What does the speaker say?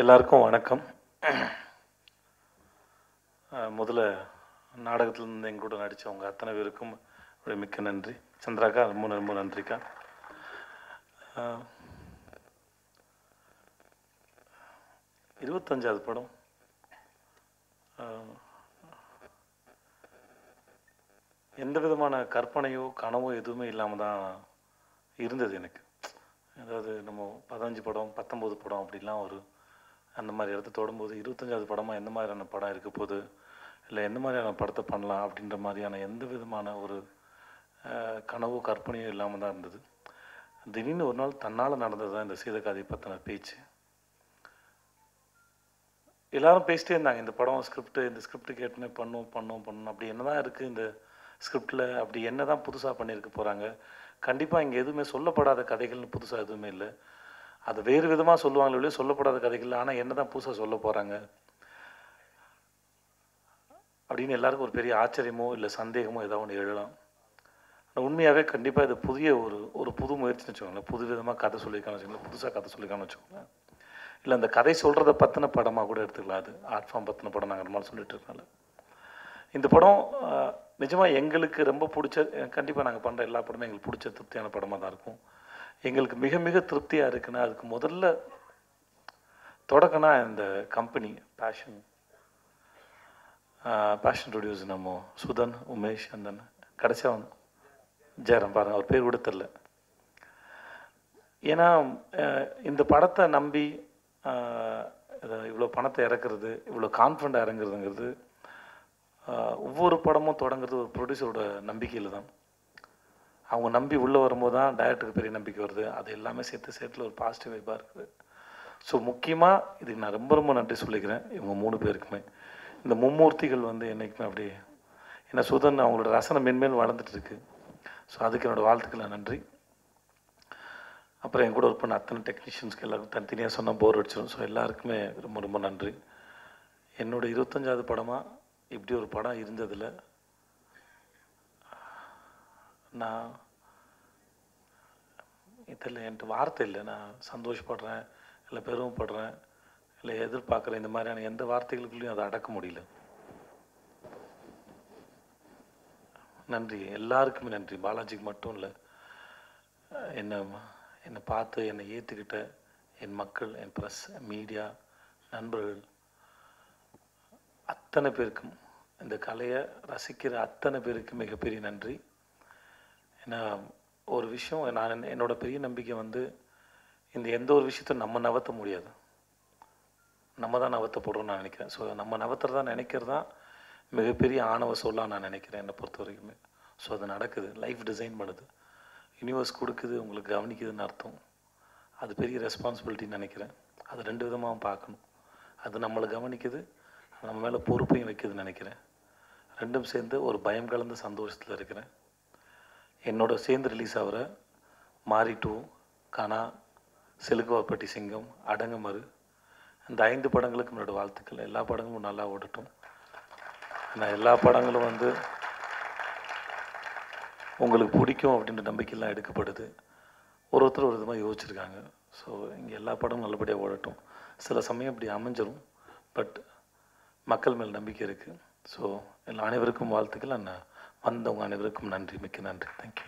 எல்லாருக்கும் வணக்கம். முதல்ல நாடகத்தில் இருந்து கூட நடித்தவங்க அத்தனை பேருக்கும் மிக்க நன்றி. சந்திராக்கா ரொம்ப ரொம்ப நன்றிக்கா. இருபத்தஞ்சாவது படம். எந்த விதமான கற்பனையோ கனவோ எதுவுமே இல்லாமல் தான் இருந்தது எனக்கு. அதாவது நம்ம பதினஞ்சு படம் பத்தொம்போது படம் அப்படிலாம் ஒரு அந்த மாதிரி இடத்த தொடும்போது இருபத்தஞ்சாவது படமாக எந்த மாதிரியான படம் இருக்க போகுது? இல்லை எந்த மாதிரியான படத்தை பண்ணலாம் அப்படின்ற மாதிரியான எந்த விதமான ஒரு அஹ், கனவோ கற்பனையோ இல்லாமல் தான் இருந்தது. திடீர்னு ஒரு நாள் தன்னால் நடந்தது தான் இந்த சீதகாதி பற்றின பேச்சு. எல்லாரும் பேசிட்டே இருந்தாங்க. இந்த படம் ஸ்கிரிப்ட் இந்த ஸ்கிரிப்ட் கேட்டுனே பண்ணும் பண்ணும் பண்ணணும் அப்படி என்ன தான் இருக்குது இந்த ஸ்கிரிப்டில் அப்படி என்ன தான் புதுசாக பண்ணியிருக்க போகிறாங்க கண்டிப்பாக இங்கே எதுவுமே சொல்லப்படாத கதைகள்னு புதுசாக எதுவுமே இல்லை. அது வேறு விதமாக சொல்லுவாங்களே ஒழிய சொல்லப்படாத கதைகள். ஆனால் என்ன தான் புதுசாக சொல்ல போகிறாங்க அப்படின்னு எல்லாருக்கும் ஒரு பெரிய ஆச்சரியமோ இல்லை சந்தேகமோ ஏதாவது ஒன்று எழலாம் ஆனால் உண்மையாகவே கண்டிப்பாக இது புதிய ஒரு ஒரு புது முயற்சின்னு வச்சுக்கோங்களேன். புது விதமாக கதை சொல்லியிருக்கான்னு வச்சுக்கோங்களேன். புதுசாக கதை சொல்லியிருக்கான்னு வச்சுக்கோங்களேன். இல்லை அந்த கதை சொல்கிறத பற்றின படமாக கூட எடுத்துக்கலாம். அது ஆர்ட் ஃபார்ம் பற்றின படம் நாங்கள் மாதிரி சொல்லிட்டு இருக்கனால. இந்த படம் நிஜமாக எங்களுக்கு ரொம்ப பிடிச்ச கண்டிப்பாக நாங்கள் பண்ணுற எல்லா படமும் எங்களுக்கு பிடிச்ச திருப்தியான படமாக தான் இருக்கும். எங்களுக்கு மிக மிக திருப்தியாக இருக்குன்னா அதுக்கு முதல்ல தொடக்கனா இந்த கம்பெனி பேஷன் பேஷன் ப்ரொடியூஸ் நம்ம சுதன் உமேஷ் அந்த கடைசியாக வந்து ஜெயராம் பாருங்க அவர் பேர் கூட தெரில ஏன்னா இந்த படத்தை நம்பி இவ்வளோ பணத்தை இறக்குறது இவ்வளோ கான்ஃபிடண்ட்டாக இறங்குறதுங்கிறது ஒவ்வொரு படமும் தொடங்குறது ஒரு ப்ரொடியூசரோட நம்பிக்கையில் தான். அவங்க நம்பி உள்ளே வரும்போது தான் டைரக்டருக்கு பெரிய நம்பிக்கை வருது. அது எல்லாமே சேர்த்து சேர்த்துல ஒரு பாசிட்டிவ் வைப்பாக இருக்குது. ஸோ முக்கியமாக இதுக்கு நான் ரொம்ப ரொம்ப நன்றி சொல்லிக்கிறேன். இவங்க மூணு பேருக்குமே. இந்த மும்மூர்த்திகள் வந்து என்றைக்குமே அப்படியே ஏன்னா சுதன் அவங்களோட ரசனை மென்மேல் வளர்ந்துட்டுருக்கு ஸோ அதுக்கு என்னோடய வாழ்த்துக்களை நன்றி. அப்புறம் என் கூட ஒர்க் பண்ண அத்தனை டெக்னீஷியன்ஸ்க்கு எல்லாருக்கும் தனித்தனியாக சொன்னால் போர் அடிச்சிடும் ஸோ எல்லாருக்குமே ரொம்ப ரொம்ப நன்றி. என்னோட இருபத்தஞ்சாவது படமாக இப்படி ஒரு படம் இருந்ததில்லை. நான் இதில் என்கிட்ட வார்த்தை இல்லை. நான் சந்தோஷப்படுறேன் இல்லை பெருமைப்படுறேன் இல்லை எதிர்பார்க்குறேன். இந்த மாதிரியான எந்த வார்த்தைகளுக்குள்ளேயும் அதை அடக்க முடியல. நன்றி. எல்லாருக்குமே நன்றி. பாலாஜிக்கு மட்டும் இல்லை. என்னை என்னை பார்த்து என்னை ஏற்றுக்கிட்ட என் மக்கள் என் ப்ரெஸ் மீடியா நண்பர்கள் அத்தனை பேருக்கும் இந்த கலையை ரசிக்கிற அத்தனை பேருக்கு மிகப்பெரிய நன்றி. ஏன்னா ஒரு விஷயம் நான் என்னோட பெரிய நம்பிக்கை வந்து இந்த எந்த ஒரு விஷயத்தையும் நம்ம நவத்த முடியாது. நம்ம தான் நகர்த்த போடுறோம்னு நான் நினைக்கிறேன். ஸோ நம்ம நவத்துறதா நினைக்கிறது தான் மிகப்பெரிய ஆணவ சொல்லாக நான் நினைக்கிறேன் என்னை பொறுத்த வரைக்குமே. ஸோ அது நடக்குது. லைஃப் டிசைன் பண்ணுது. யூனிவர்ஸ் கொடுக்குது உங்களுக்கு கவனிக்குதுன்னு அர்த்தம். அது பெரிய ரெஸ்பான்சிபிலிட்டின்னு நினைக்கிறேன். அது ரெண்டு விதமாகவும் பார்க்கணும். அது நம்மளை கவனிக்குது நம்ம மேலே பொறுப்பையும் வைக்குதுன்னு நினைக்கிறேன். ரெண்டும் சேர்ந்து ஒரு பயம் கலந்த சந்தோஷத்தில் இருக்கிறேன். என்னோட சேர்ந்து ரிலீஸ் ஆகிற மாரி டூ கனா செலுக்குவாப்பட்டி சிங்கம் அடங்குமறு. இந்த ஐந்து படங்களுக்கு என்னோட வாழ்த்துக்கள். எல்லா படங்களும் நல்லா ஓடட்டும். நான் எல்லா படங்களும் வந்து உங்களுக்கு பிடிக்கும் அப்படின்ற நம்பிக்கையெல்லாம் எடுக்கப்படுது. ஒரு ஒருத்தர் ஒரு விதமாக யோசிச்சிருக்காங்க. ஸோ இங்கே எல்லா படமும் நல்லபடியாக ஓடட்டும். சில சமயம் இப்படி அமைஞ்சிரும். பட் மக்கள் மேல் நம்பிக்கை இருக்குது ஸோ எல்லா அனைவருக்கும் வாழ்த்துக்கள். அண்ணா வந்தவங்க அனைவருக்கும் நன்றி மிக்க நன்றி. தேங்க்யூ